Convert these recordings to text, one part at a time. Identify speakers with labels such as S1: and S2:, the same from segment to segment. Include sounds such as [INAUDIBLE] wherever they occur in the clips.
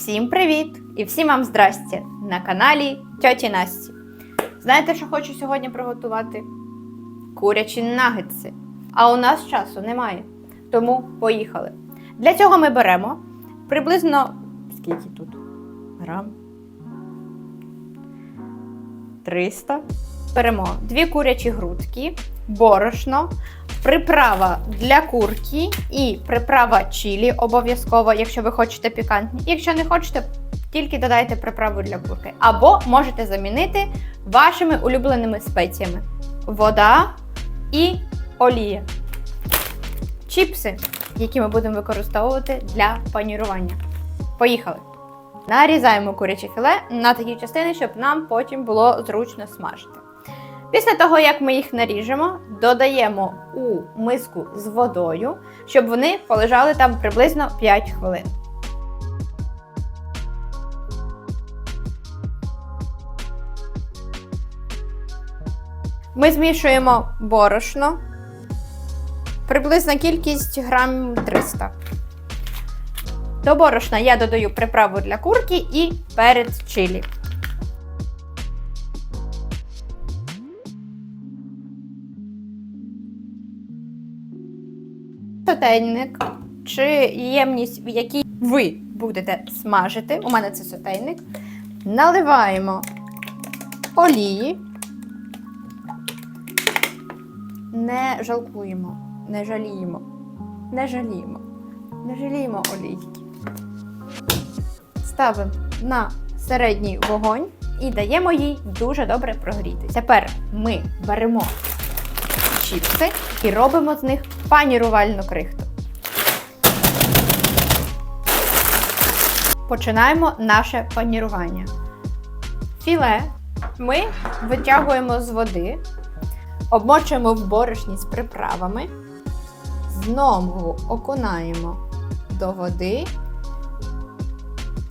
S1: Всім привіт! І всім вам здрасте на каналі Тьоті Насті. Знаєте, що хочу сьогодні приготувати? Курячі нагетси. А у нас часу немає. Тому поїхали. Для цього ми беремо приблизно скільки тут? Грам? 300. Беремо дві курячі грудки, борошно, приправа для курки і приправа чилі обов'язково, якщо ви хочете пікантні. Якщо не хочете, тільки додайте приправу для курки. Або можете замінити вашими улюбленими спеціями: вода і олія. Чіпси, які ми будемо використовувати для панірування. Поїхали! Нарізаємо куряче філе на такі частини, щоб нам потім було зручно смажити. Після того, як ми їх наріжемо, додаємо у миску з водою, щоб вони полежали там приблизно 5 хвилин. Ми змішуємо борошно. Приблизна кількість грам 300. До борошна я додаю приправу для курки і перець чилі. Сотейник чи ємність, в якій ви будете смажити. У мене це сотейник. Наливаємо олії. Не жалкуємо, не жаліємо, не жаліємо, не жаліємо олійки. Ставимо на середній вогонь і даємо їй дуже добре прогрітися. Тепер ми беремо чіпси і робимо з них панірувальну крихту. Починаємо наше панірування. Філе ми витягуємо з води, обмочуємо в борошні з приправами, знову окунаємо до води.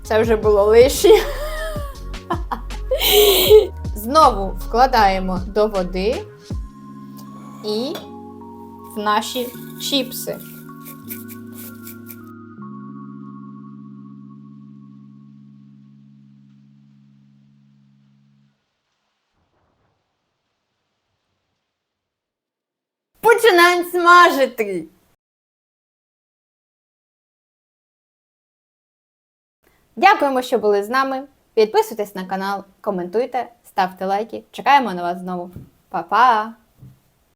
S1: Це вже було лишнє. [LAUGHS] Знову вкладаємо до води і в наші чіпси. Починаємо смажити. Дякуємо, що були з нами. Підписуйтесь на канал, коментуйте, ставте лайки. Чекаємо на вас знову. Па-па!